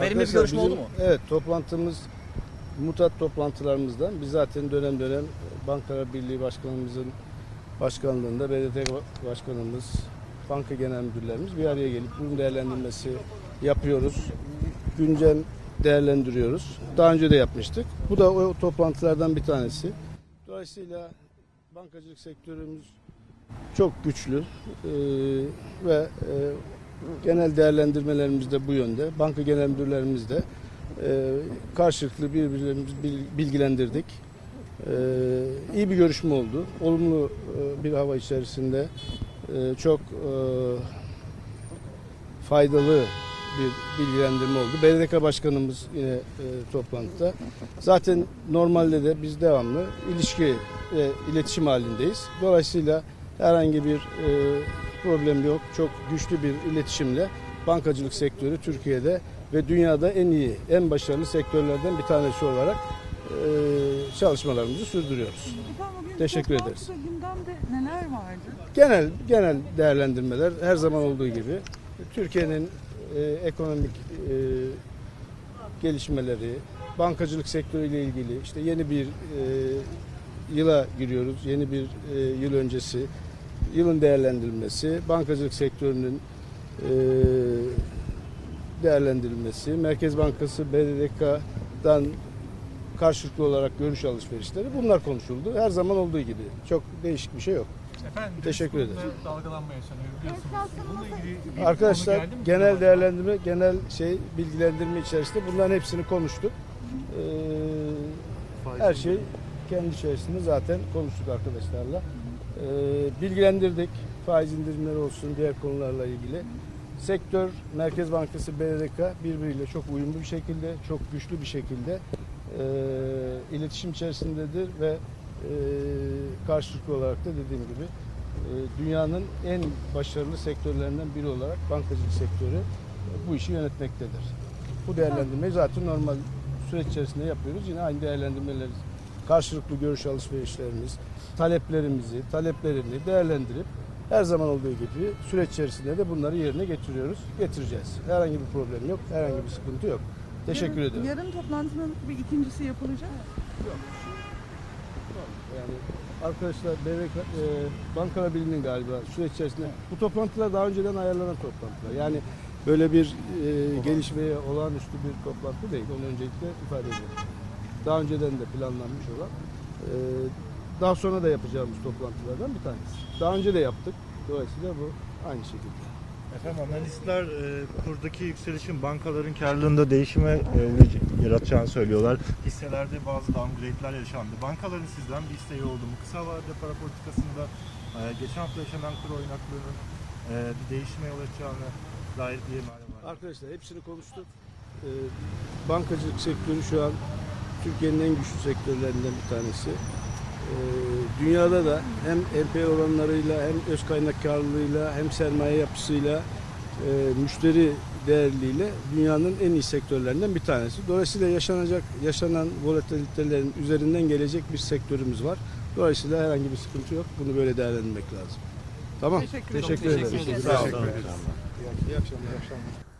Verimli bir görüşme oldu mu? Evet toplantımız mutat toplantılarımızdan biz zaten dönem dönem Bankalar Birliği Başkanımızın başkanlığında BDT Başkanımız, banka genel müdürlerimiz bir araya gelip bunun değerlendirmesi yapıyoruz. Güncel değerlendiriyoruz. Daha önce de yapmıştık. Bu da o toplantılardan bir tanesi. Dolayısıyla bankacılık sektörümüz çok güçlü Ee, ve e, genel değerlendirmelerimiz de bu yönde. Banka genel müdürlerimiz de e, karşılıklı birbirlerimizi bil- bilgilendirdik. E, iyi bir görüşme oldu. Olumlu e, bir hava içerisinde e, çok e, faydalı bir bilgilendirme oldu. BDDK Başkanımız yine e, toplantıda. Zaten normalde de biz devamlı ilişki ve iletişim halindeyiz. Dolayısıyla herhangi bir e, problem yok. Çok güçlü bir iletişimle bankacılık sektörü Türkiye'de ve dünyada en iyi, en başarılı sektörlerden bir tanesi olarak e, çalışmalarımızı sürdürüyoruz. Efendim, Teşekkür ederiz. gündemde neler vardı? Genel genel değerlendirmeler her zaman olduğu gibi Türkiye'nin e, ekonomik e, gelişmeleri, bankacılık sektörüyle ilgili işte yeni bir e, yıla giriyoruz. Yeni bir e, yıl öncesi yılın değerlendirilmesi, bankacılık sektörünün e, değerlendirilmesi, Merkez Bankası BDDK'dan karşılıklı olarak görüş alışverişleri bunlar konuşuldu. Her zaman olduğu gibi. Çok değişik bir şey yok. Efendim, Teşekkür kurunda Dalgalanma yaşanıyor biliyorsunuz. Bununla ilgili bir Arkadaşlar konu geldi mi? genel değerlendirme, genel şey bilgilendirme içerisinde bunların hepsini konuştuk. Ee, her şey kendi içerisinde zaten konuştuk arkadaşlarla. Ee, bilgilendirdik. Faiz indirimleri olsun, diğer konularla ilgili. Sektör, Merkez Bankası, BDDK birbiriyle çok uyumlu bir şekilde, çok güçlü bir şekilde e, iletişim içerisindedir ve karşılıklı olarak da dediğim gibi e, dünyanın en başarılı sektörlerinden biri olarak bankacılık sektörü e, bu işi yönetmektedir. Bu değerlendirmeyi zaten normal süreç içerisinde yapıyoruz. Yine aynı değerlendirmeleri, karşılıklı görüş alışverişlerimiz, taleplerimizi, taleplerini değerlendirip her zaman olduğu gibi süreç içerisinde de bunları yerine getiriyoruz, getireceğiz. Herhangi bir problem yok, herhangi bir sıkıntı yok. Teşekkür yarın, ederim. Yarın toplantının bir ikincisi yapılacak. Yani arkadaşlar BVK, e, Bankara Birliği'nin galiba süreç içerisinde bu toplantılar daha önceden ayarlanan toplantılar. Yani böyle bir e, gelişmeye olağanüstü bir toplantı değil. Onu öncelikle ifade edelim. Daha önceden de planlanmış olan e, daha sonra da yapacağımız toplantılardan bir tanesi. Daha önce de yaptık. Dolayısıyla bu aynı şekilde. Efendim analistler e, kurdaki yükselişin bankaların karlılığında değişime e, yaratacağını söylüyorlar. Hisselerde bazı downgrade'ler yaşandı. Bankaların sizden bir isteği oldu mu? Kısa vadede para politikasında e, geçen hafta yaşanan kur oynaklığının e, bir değişime yol açacağını dair bir emanet var. Arkadaşlar hepsini konuştuk. Ee, bankacılık sektörü şu an Türkiye'nin en güçlü sektörlerinden bir tanesi. Ee, dünyada da hem NPL oranlarıyla hem öz kaynak karlılığıyla hem sermaye yapısıyla e, müşteri değerliğiyle dünyanın en iyi sektörlerinden bir tanesi. Dolayısıyla yaşanacak yaşanan volatilitelerin üzerinden gelecek bir sektörümüz var. Dolayısıyla herhangi bir sıkıntı yok. Bunu böyle değerlendirmek lazım. Tamam. Teşekkür Teşekkür ederim. ederim. Teşekkür Sağ olun. ederim. İyi akşamlar. İyi akşamlar.